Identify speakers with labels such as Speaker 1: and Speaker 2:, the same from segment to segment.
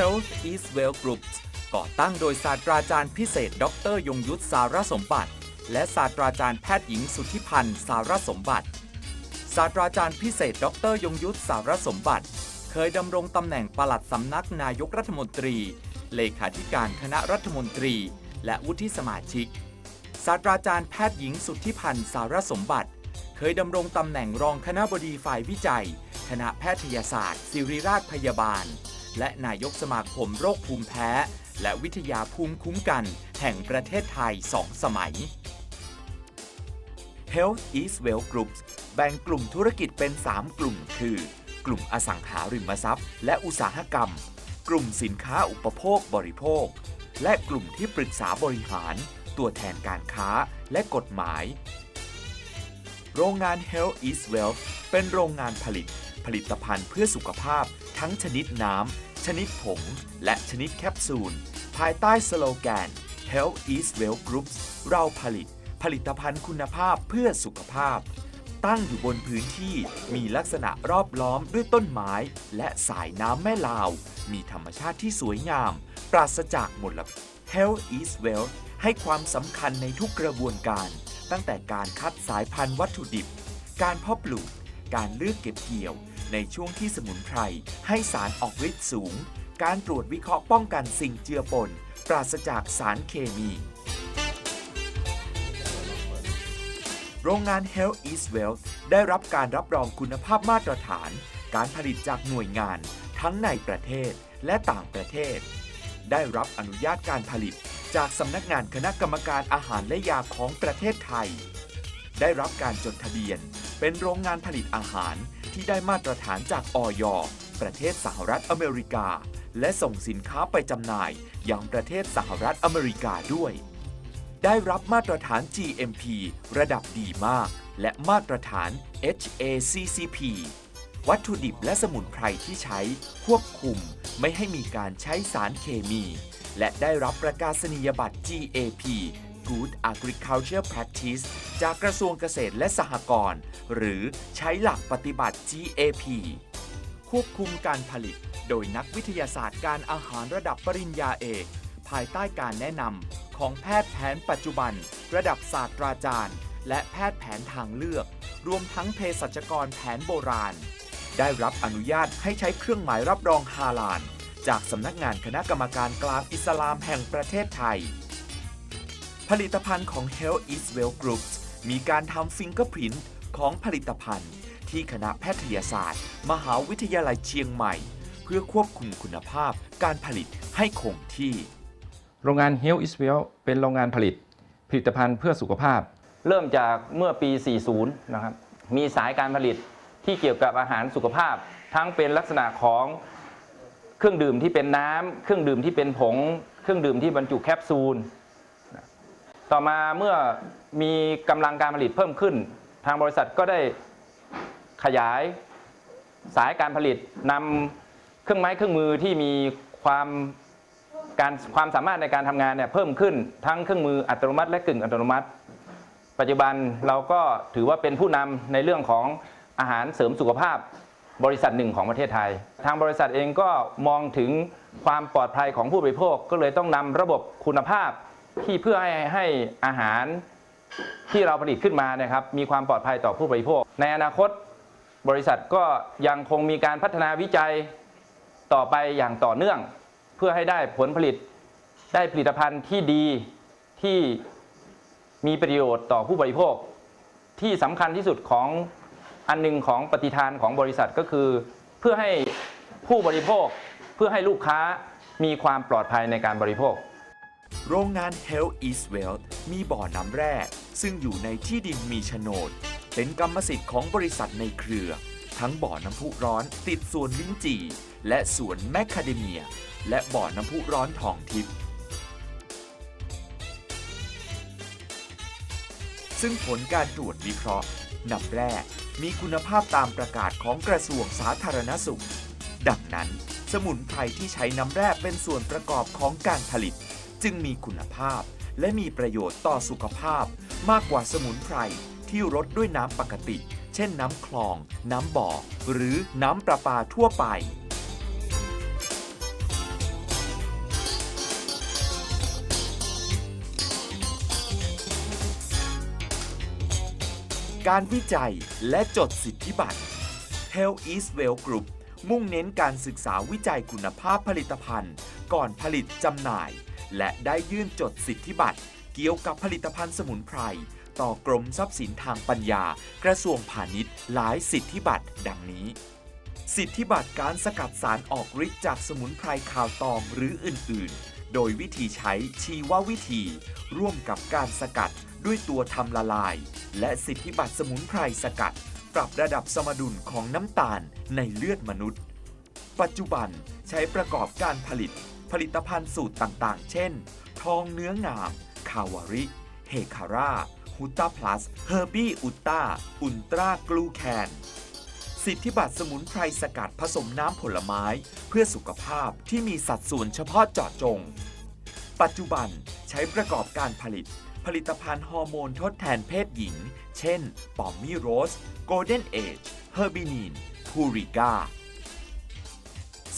Speaker 1: Health is Well Group ก่อตั้งโดยศาสตราจารย์พิเศษ ดร ยงยุทธสารสมบัติ และศาสตราจารย์แพทย์หญิงสุทธิพันธ์สารสมบัติ ศาสตราจารย์พิเศษ ดร ยงยุทธสารสมบัติ เคยดำรงตำแหน่งปลัดสำนักนายกรัฐมนตรี เลขาธิการคณะรัฐมนตรี และวุฒิสมาชิก ศาสตราจารย์แพทย์หญิงสุทธิพันธ์สารสมบัติ เคยดำรงตำแหน่งรองคณะบดีฝ่ายวิจัย คณะแพทยศาสตร์ ศิริราชพยาบาล และนายกสมาคมโรคภูมิแพ้ และวิทยาภูมิคุ้มกัน แห่งประเทศไทยสองสมัย Health is Well Group แบ่งกลุ่มธุรกิจเป็น 3 กลุ่มคือ กลุ่มอสังหาริมทรัพย์ และอุตสาหกรรม กลุ่มสินค้าอุปโภคบริโภค และกลุ่มที่ปรึกษาบริหาร ตัวแทนการค้าและกฎหมาย โรงงาน Health is Well เป็นโรงงานผลิต ผลิตภัณฑ์เพื่อสุขภาพ ทั้งชนิดน้ำ ชนิดผง และชนิดแคปซูล ภายใต้สโลแกน Health is Well Group เราผลิต ผลิตภัณฑ์คุณภาพเพื่อสุขภาพ ตั้งอยู่บนพื้นที่มีลักษณะรอบล้อมด้วยต้นไม้ และสายน้ำแม่ลาว มีธรรมชาติที่สวยงาม ปราศจากมลพิษ Health is Well ให้ความสำคัญในทุกกระบวนการ ตั้งแต่การคัดสายพันธุ์วัตถุดิบ การเพาะปลูก การเลือกเก็บเกี่ยว ในช่วงที่สมุนไพรให้สารออกฤทธิ์สูง การตรวจวิเคราะห์ป้องกันสิ่งเจือปน ปราศจากสารเคมี โรงงาน Health East Well ได้รับการรับรองคุณภาพมาตรฐาน การผลิตจากหน่วยงาน ทั้งในประเทศและต่างประเทศ ได้รับอนุญาตการผลิตจากสำนักงานคณะกรรมการอาหารและยาของประเทศไทย ได้รับการจดทะเบียน เป็นโรงงานผลิตอาหาร ที่ได้มาตรฐานจากออยประเทศสหรัฐอเมริกา และส่งสินค้าไปจำหน่ายยังประเทศสหรัฐอเมริกาด้วย ได้รับมาตรฐาน GMP ระดับดีมาก และมาตรฐาน HACCP วัตถุดิบและสมุนไพรที่ใช้ควบคุมไม่ให้มีการใช้สารเคมี และได้รับประกาศนียบัตร GAP Good Agriculture Practice จากกระทรวงเกษตรและสหกรณ์ หรือใช้หลักปฏิบัติ GAP ควบคุมการผลิต โดยนักวิทยาศาสตร์การอาหารระดับปริญญาเอก ภายใต้การแนะนำของแพทย์แผนปัจจุบัน ระดับศาสตราจารย์ และแพทย์แผนทางเลือก รวมทั้งเภสัชกรแผนโบราณ ได้รับอนุญาตให้ใช้เครื่องหมายรับรองฮาลาลจากสำนักงานคณะกรรมการกลางอิสลามแห่งประเทศไทย ผลิตภัณฑ์ของ Health is Well Group มีการทำฟิงเกอร์พรินต์ของผลิตภัณฑ์ ที่คณะแพทยศาสตร์ มหาวิทยาลัยเชียงใหม่ เพื่อควบคุมคุณภาพการผลิตให้คงที่
Speaker 2: โรงงาน Health is Well เป็นโรงงานผลิต ผลิตภัณฑ์เพื่อสุขภาพ
Speaker 3: เริ่มจากเมื่อปี 40 นะครับ มีสายการผลิตที่เกี่ยวกับอาหารสุขภาพ ทั้งเป็นลักษณะของเครื่องดื่มที่เป็นน้ำเครื่องดื่มที่เป็นผง เครื่องดื่มที่บรรจุแคปซูล ต่อมาเมื่อมีกำลังการผลิตเพิ่มขึ้น ทางบริษัทก็ได้ขยายสายการผลิตนำเครื่องไม้เครื่องมือที่มีความการความสามารถในการทำงานเนี่ยเพิ่มขึ้นทั้งเครื่องมืออัตโนมัติ และกึ่งอัตโนมัติ ปัจจุบันเราก็ถือว่าเป็นผู้นำในเรื่องของอาหารเสริมสุขภาพบริษัทหนึ่งของประเทศไทย ทางบริษัทเองก็มองถึงความปลอดภัยของผู้บริโภค ก็เลยต้องนำระบบคุณภาพ ที่เพื่อให้ให้อาหารที่เราผลิตขึ้นมานะครับ มีความปลอดภัยต่อผู้บริโภค ในอนาคตบริษัทก็ยังคงมีการพัฒนาวิจัยต่อไปอย่างต่อเนื่อง เพื่อให้ได้ผลผลิตได้ผลิตภัณฑ์ที่ดีที่มีประโยชน์ต่อผู้บริโภค ที่สำคัญที่สุดของอันหนึ่งของปฏิทานของบริษัทก็คือ เพื่อให้ผู้บริโภคเพื่อให้ลูกค้ามีความปลอดภัยในการบริโภค
Speaker 1: โรงงาน Health East Well มีบ่อน้ำแร่ ซึ่งอยู่ในที่ดินมีโฉนด เป็นกรรมสิทธิ์ของบริษัทในเครือ ทั้งบ่อน้ำพุร้อนติดสวนลิ้นจี่ และสวนแมคคาเดเมีย และบ่อน้ำพุร้อนทองทิพย์ซึ่งผลการตรวจวิเคราะห์น้ำแร่มีคุณภาพตามประกาศของกระทรวงสาธารณสุข ดังนั้น สมุนไพรที่ใช้น้ำแร่เป็นส่วนประกอบของการผลิต จึงมีคุณภาพ และมีประโยชน์ต่อสุขภาพ มากกว่าสมุนไพรที่รดด้วยน้ำปกติ เช่นน้ำคลอง น้ำบ่อ หรือน้ำประปาทั่วไปการวิจัยและจดสิทธิบัตร Hell Eastwell Group มุ่งเน้นการศึกษาวิจัยคุณภาพผลิตภัณฑ์ ก่อนผลิตจำหน่าย และได้ยื่นจดสิทธิบัตรเกี่ยวกับผลิตภัณฑ์สมุนไพร ต่อกรมทรัพย์สินทางปัญญา กระทรวงพาณิชย์หลายสิทธิบัตรดังนี้ สิทธิบัตรการสกัดสารออกฤทธิ์จากสมุนไพรข่าวตองหรืออื่น ๆ โดยวิธีใช้ชีววิธี ร่วมกับการสกัดด้วยตัวทำละลาย และสิทธิบัตรสมุนไพรสกัด ปรับระดับสมดุลของน้ำตาลในเลือดมนุษย์ ปัจจุบันใช้ประกอบการผลิต ผลิตภัณฑ์สูตรต่างๆ เช่น ทองเนื้องาม คาวาริ เฮคาร่าฮูต้าพลัส เฮอร์บี้อุต้าอุลตรากลูแคน สิทธิบัตรสมุนไพรสกัดผสมน้ำผลไม้ เพื่อสุขภาพที่มีสัดส่วนเฉพาะเจาะจง ปัจจุบันใช้ประกอบการผลิต ผลิตภัณฑ์ฮอร์โมนทดแทนเพศหญิง เช่น ปอมมี่โรส โกลเด้นเอจ เฮอร์บินีนพูริกา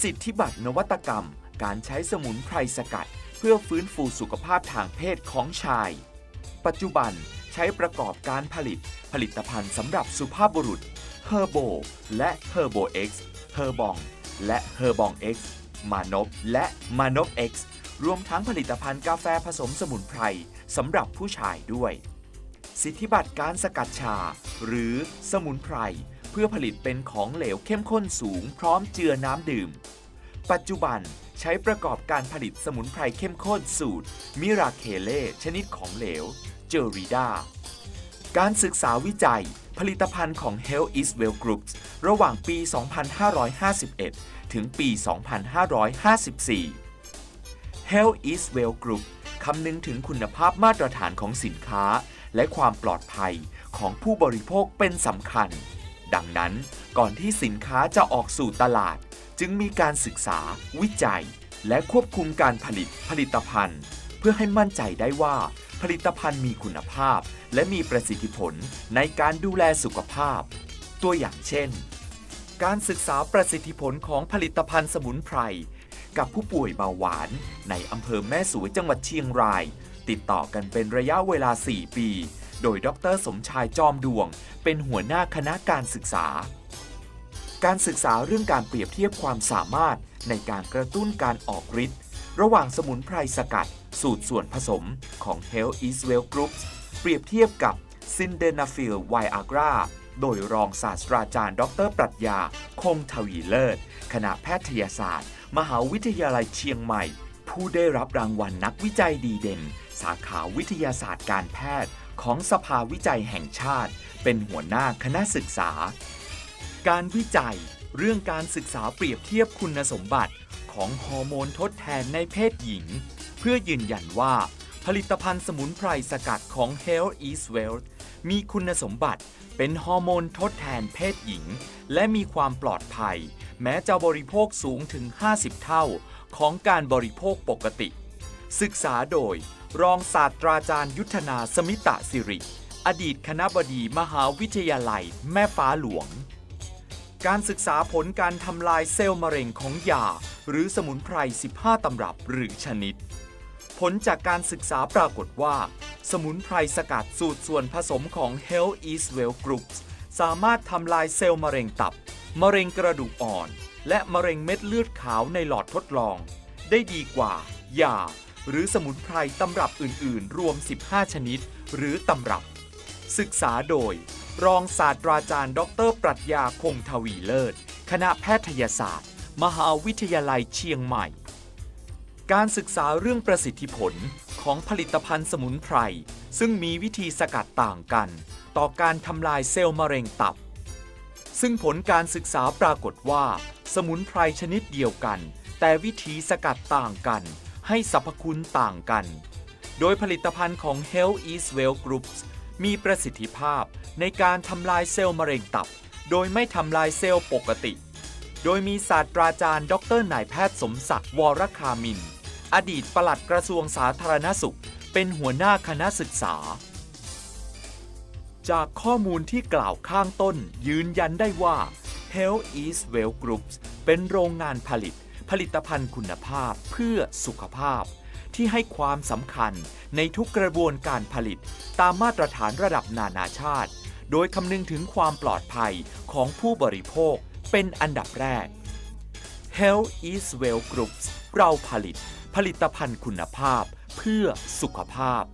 Speaker 1: สิทธิบัตรนวัตกรรม การใช้สมุนไพรสกัด เพื่อฟื้นฟูสุขภาพทางเพศของชาย ปัจจุบันใช้ประกอบการผลิต ผลิตภัณฑ์สำหรับสุภาพบุรุษเฮอร์โบและ h e r b o X เอ็กซ์เฮอร์บองและ h e r b o n X มานพและมานพ X รวมทั้งผลิตภัณฑ์กาแฟผสมสมุนไพรสำหรับผู้ชายด้วย สิทธิบัตรการสกัดชา หรือสมุนไพรเพื่อผลิตเป็นของเหลวเข้มข้นสูงพร้อมเจือน้ำดื่ม ปัจจุบันใช้ประกอบการผลิตสมุนไพรเข้มข้นสูตร มิราเคเล่ชนิดของเหลว เจอริดาการศึกษาวิจัย ผลิตภัณฑ์ของ Health East Well Group ระหว่างปี 2551 ถึงปี 2554 Health is Well Group คำนึงถึงคุณภาพมาตรฐานของสินค้า และความปลอดภัยของผู้บริโภคเป็นสำคัญ ดังนั้นก่อนที่สินค้าจะออกสู่ตลาด จึงมีการศึกษา วิจัย และควบคุมการผลิตผลิตภัณฑ์ เพื่อให้มั่นใจได้ว่า ผลิตภัณฑ์มีคุณภาพ และมีประสิทธิผลในการดูแลสุขภาพ ตัวอย่างเช่น การศึกษาประสิทธิผลของผลิตภัณฑ์สมุนไพรกับผู้ป่วยเบาหวาน ในอำเภอแม่สวยจังหวัดเชียงราย ติดต่อกันเป็นระยะเวลา 4 ปี โดยดรสมชายจอมดวง เป็นหัวหน้าคณะการศึกษา การศึกษาเรื่องการเปรียบเทียบความสามารถในการกระตุ้นการออกฤทธิ์ระหว่างสมุนไพรสกัด สูตรส่วนผสมของ Health East Well Group เปรียบเทียบกับซินเดนาฟิลไวอากราโดยรองศาสตราจารย์ ดรปรัชญา คงทวีเลิศ คณะแพทยศาสตร์ มหาวิทยาลัยเชียงใหม่ ผู้ได้รับรางวัลนักวิจัยดีเด่น สาขาวิทยาศาสตร์การแพทย์ ของสภาวิจัยแห่งชาติ เป็นหัวหน้าคณะศึกษา การวิจัย เรื่องการศึกษาเปรียบเทียบคุณสมบัติของฮอร์โมนทดแทนในเพศหญิง เพื่อยืนยันว่า ผลิตภัณฑ์สมุนไพรสกัดของ Health East Well มีคุณสมบัติเป็นฮอร์โมนทดแทนเพศหญิง และมีความปลอดภัย แม้จะบริโภคสูงถึง 50 เท่าของการบริโภคปกติ ศึกษาโดย รองศาสตราจารย์ยุทธนาสมิตะสิริ อดีตคณะบดีมหาวิทยาลัยแม่ฟ้าหลวง การศึกษาผลการทำลายเซลล์มะเร็งของยา หรือสมุนไพร 15 ตำรับหรือชนิด ผลจากการศึกษาปรากฏว่า สมุนไพรสกัดสูตรส่วนผสมของ Health East Well Groups สามารถทำลายเซลล์มะเร็งตับ มะเร็งกระดูกอ่อน และมะเร็งเม็ดเลือดขาวในหลอดทดลอง ได้ดีกว่ายาหรือสมุนไพรตำรับอื่น ๆ รวม 15 ชนิด หรือตำรับ ศึกษาโดย รองศาสตราจารย์ ดร ปรัชญาคงทวีเลิศ คณะแพทยศาสตร์ มหาวิทยาลัยเชียงใหม่ การศึกษาเรื่องประสิทธิผลของผลิตภัณฑ์สมุนไพร ซึ่งมีวิธีสกัดต่างกัน ต่อการทำลายเซลล์มะเร็งตับ ซึ่งผลการศึกษาปรากฏว่า สมุนไพรชนิดเดียวกัน แต่วิธีสกัดต่างกัน ให้สรรพคุณต่างกัน โดยผลิตภัณฑ์ของ Health East Well Group มีประสิทธิภาพในการทำลายเซลล์มะเร็งตับ โดยไม่ทำลายเซลล์ปกติ โดยมีศาสตราจารย์ ดรนายแพทย์สมศักดิ์วรคามิน อดีตปลัดกระทรวงสาธารณสุข เป็นหัวหน้าคณะศึกษา จากข้อมูลที่กล่าวข้างต้นยืนยันได้ว่า Health East Well Groups เป็นโรงงานผลิต ผลิตภัณฑ์คุณภาพเพื่อสุขภาพ ที่ให้ความสำคัญในทุกกระบวนการผลิต ตามมาตรฐานระดับนานาชาติ โดยคำนึงถึงความปลอดภัยของผู้บริโภคเป็นอันดับแรก Health is Well Group เราผลิต ผลิตภัณฑ์คุณภาพเพื่อสุขภาพ